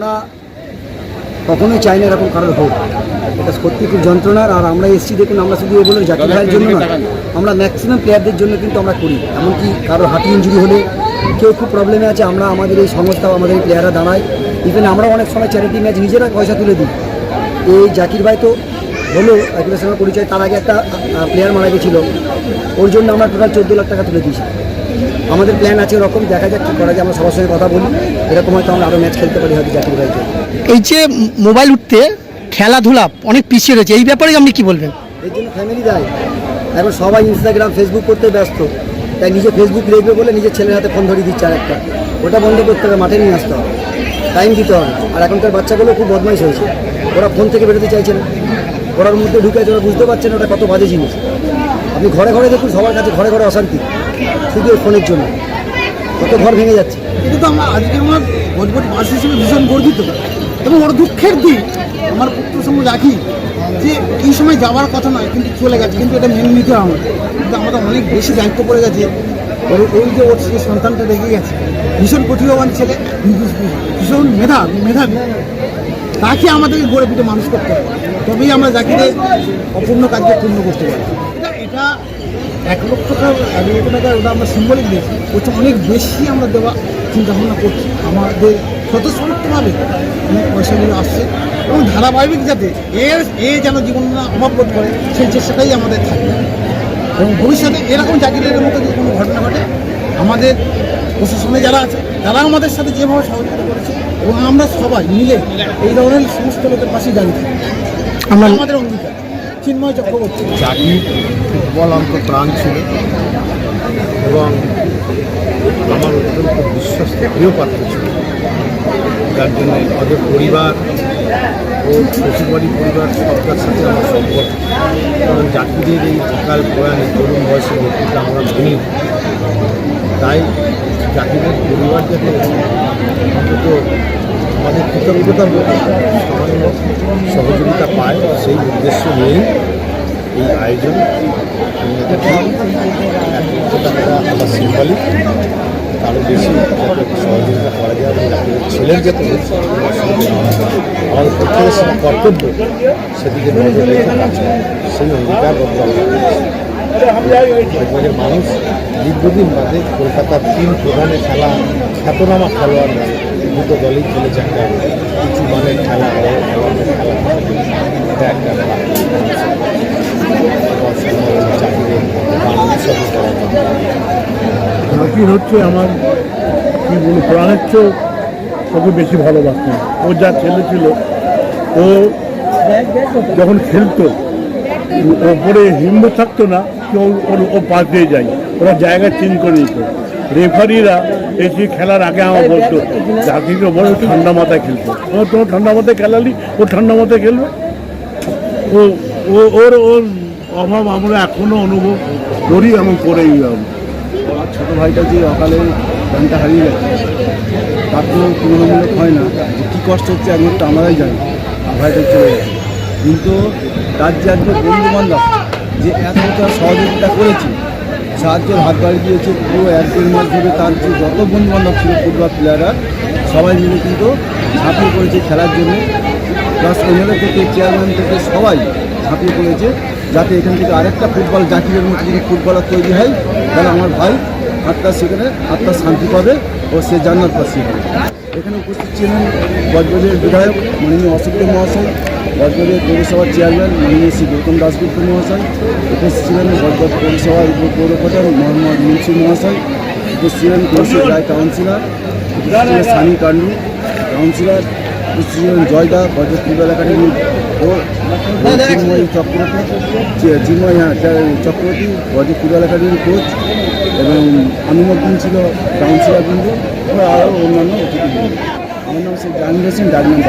আমরা কখনোই চাই না এরকম কারোর হোক। এটা সত্যি খুব যন্ত্রণার, আর আমরা এসছি দেখুন, আমরা শুধু বলে জাকির ভাইয়ের জন্য না আমরা ম্যাক্সিমাম প্লেয়ারদের জন্য কিন্তু আমরা করি। এমনকি কারোর হাঁটি ইঞ্জুরি হলে কেউ খুব প্রবলেমে আছে, আমরা আমাদের এই সংস্থা, আমাদের এই প্লেয়াররা দাঁড়াই ইভেন আমরা অনেক সময় চ্যারিটি ম্যাচ নিজেরা পয়সা তুলে দিই। এই জাকির ভাই তো হলো জাকিরের পরিচয়, তার আগে একটা প্লেয়ার মারা গেছিল। ওর জন্য আমরা টোটাল চোদ্দ লাখ টাকা তুলে দিয়েছি। আমাদের প্ল্যান আছে ওরকম দেখা যাক কী করা যায়, আমরা সবার সঙ্গে কথা বলি। এরকম হয়তো আমরা আরও ম্যাচ খেলতে পারি হয়তো জাকির ভাইকে। এই যে মোবাইল উঠতে খেলাধুলা অনেক পিছিয়ে রয়েছে এই ব্যাপারে আপনি কি বলবেন? এর জন্য ফ্যামিলি দেয়। এখন সবাই ইনস্টাগ্রাম ফেসবুক করতে ব্যস্ত। তাই নিজে ফেসবুক রেখবে বলে নিজের ছেলের হাতে ফোন ধরিয়ে দিচ্ছে আরেকটা। ওটা বন্ধ করতে হবে মাঠে নিয়ে আসতে হবে। টাইম দিতে হবে। আর এখনকার বাচ্চাগুলো খুব বদমাইশ হয়েছে। ওরা ফোন থেকে বেরোতে চাইছে না। ওরার মধ্যে ঢুকে আছে ওরা বুঝতে পারছে না ওটা কত বাজে জিনিস। আপনি ঘরে ঘরে দেখুন সবার কাছে ঘরে ঘরে অশান্তি। শুধু ফোনের জন্য। কত ঘর ভেঙে যাচ্ছে। এটা তো আমরা আজকে আমার ভোজপুর বাস হিসেবে ভীষণ গর্বিত। এবং ওর দুঃখের দিক আমার পুত্র সঙ্গে রাখি যে এই সময় যাওয়ার কথা নয়, কিন্তু চলে গেছে, কিন্তু এটা মেনে নিতে হবে। কিন্তু আমাদের অনেক বেশি দায়িত্ব পড়ে গেছে। ওর এই যে ওর সেই সন্তানটা রেখে গেছে, ভীষণ প্রতিভাবান ছেলে, ভীষণ মেধা মেধাবী। তাকে আমাদেরকে গড়ে পিঠে মানুষ করতে হবে। তবেই আমরা জাকিরে অপূর্ণ কাজকে পূর্ণ করতে পারি এক লক্ষ টাকা এক লক্ষ টাকা ওটা আমরা সিম্বলিক দিয়েছি। ওটা অনেক বেশি আমরা দেওয়া চিন্তা ভাবনা করছি। আমাদের স্বতঃস্ফূর্তভাবে অনেক পয়সাগুলো আসছে এবং ধারাবাহিক যাতে এর এ যেন জীবন অভাব বোধ করে সেই চেষ্টাটাই আমাদের থাকবে। এবং ভবিষ্যতে এরকম চাকরিদের মতো যদি কোনো ঘটনা ঘটে আমাদের প্রশাসনে যারা আছে তারা আমাদের সাথে যেভাবে সহযোগিতা করেছে এবং আমরা সবাই মিলে এই ধরনের সমস্ত লোকের পাশে দাঁড়িয়ে থাকি আমরা আমাদের অঙ্গীকার। চিন্ময় চক্রবর্তী। জাকির ফুটবল অন্ত প্রাণ ছিল। এবং আমার অত্যন্ত বিশ্বস্ত প্রিয় পাত্র ছিল। যার জন্য ওদের পরিবার ও শ্বশুরবাড়ি পরিবার সবটার সাথে আমার সম্পর্ক। এবং জাকিরের এই অকাল প্রয়াণে তরুণ বয়সে মৃত্যুটা আমরা ভুলি তাই জাকিরের পরিবার যাতে অন্তত আমাদের কৃতজ্ঞতা সামান্য সহযোগিতা পায় সেই উদ্দেশ্য নিয়েই এই আয়োজন আমার সিম্বলিক। আরও বেশি সহযোগিতা করা যায় এবং ছেলের হয় আমাদের প্রত্যেকের সেটা কর্তব্য সেদিকে নজর রেখে কাজ সেই আমরা মানুষ দীর্ঘদিন বাদে কলকাতার তিন প্রধানে খেলা খ্যাতনামা খেলোয়াড়রা দুটো দলেই খেলেছে একটা কিছু মানের খেলা বড় খেলোয়াড়দের খেলা এটা একটা। নাকির হচ্ছে আমার, কি বলব প্রাণের চেয়েও ওকে বেশি ভালোবাসতাম ও যা ছেলে ছিল, ও যখন খেলতো ওপরে হিম্ম থাকতো না, কেউ ও পাশ দিয়ে যায়। ওরা জায়গা চেঞ্জ করে দিত। রেফারিরা এসে খেলার আগে আমার বলতো, জাতিকে বড় ঠান্ডা মাথায় খেলতো। ও তোমার ঠান্ডা মাথায় খেলালি? ও ঠান্ডা মাথায় খেলবে? ও ওর ওর অভাব আমরা এখনও অনুভব করি এবং করেই যাব। আমার ছোটো ভাইটা যে অকালে গানটা হারিয়ে গেছে, তার তো তুলনামূলক হয় না। যে কী কষ্ট হচ্ছে একমাত্র আমরাই জানি, আর ভাইটা চলে গেছে। কিন্তু তার যে আজকে বন্ধু বান্ধব যে এতটা সহযোগিতা করেছে সাহায্যের হাত বাড়িয়ে দিয়েছে। পুরো এক দেড় মাস ধরে তার যে যত বন্ধুবান্ধব ছিল ফুটবল প্লেয়াররা, সবাই মিলে কিন্তু ঝাঁপিয়ে পড়েছে খেলার জন্য। প্লাস এমএলএ থেকে চেয়ারম্যান থেকে সবাই ঝাঁপিয়ে পড়েছে। যাতে এখান থেকে আরেকটা ফুটবল জাতীয় মতো যদি ফুটবলার তৈরি হয়, তাহলে আমার ভাই আত্মার সেখানে আত্মার শান্তি পাবে ও সে জান্নাত পাচ্ছি এখানে উপস্থিত ছিলেন বজবজের বিধায়ক মাননীয় অশোক মহাশয় বজবজের পৌরসভার চেয়ারম্যান মাননীয় শ্রী গৌতম দাসগুপ্ত মহাশয় উপস্থিত ছিলেন বজবজ পৌরসভার উপপৌরপ্রধান মোহাম্মদ মুন্সি মহাশয় উপস্থিত ছিলেন কৌশিক রায় কাউন্সিলর উপস্থিত সানি কান্ডু কাউন্সিলর উপস্থিত ছিলেন জয়দা বজবজ ফুটবল একাডেমির ও চক্রবর্তী চিন্ময় হ্যাঁ, চক্রবর্তী বজবজ ফুটবল একাডেমির কোচ এবং অনুমোদন ছিল কাউন্সিলর বৃন্দ ও আরও অন্যান্য অতিথিবৃন্দ আমার নাম শেখ জাহাঙ্গীর হোসেন ডাকনাম।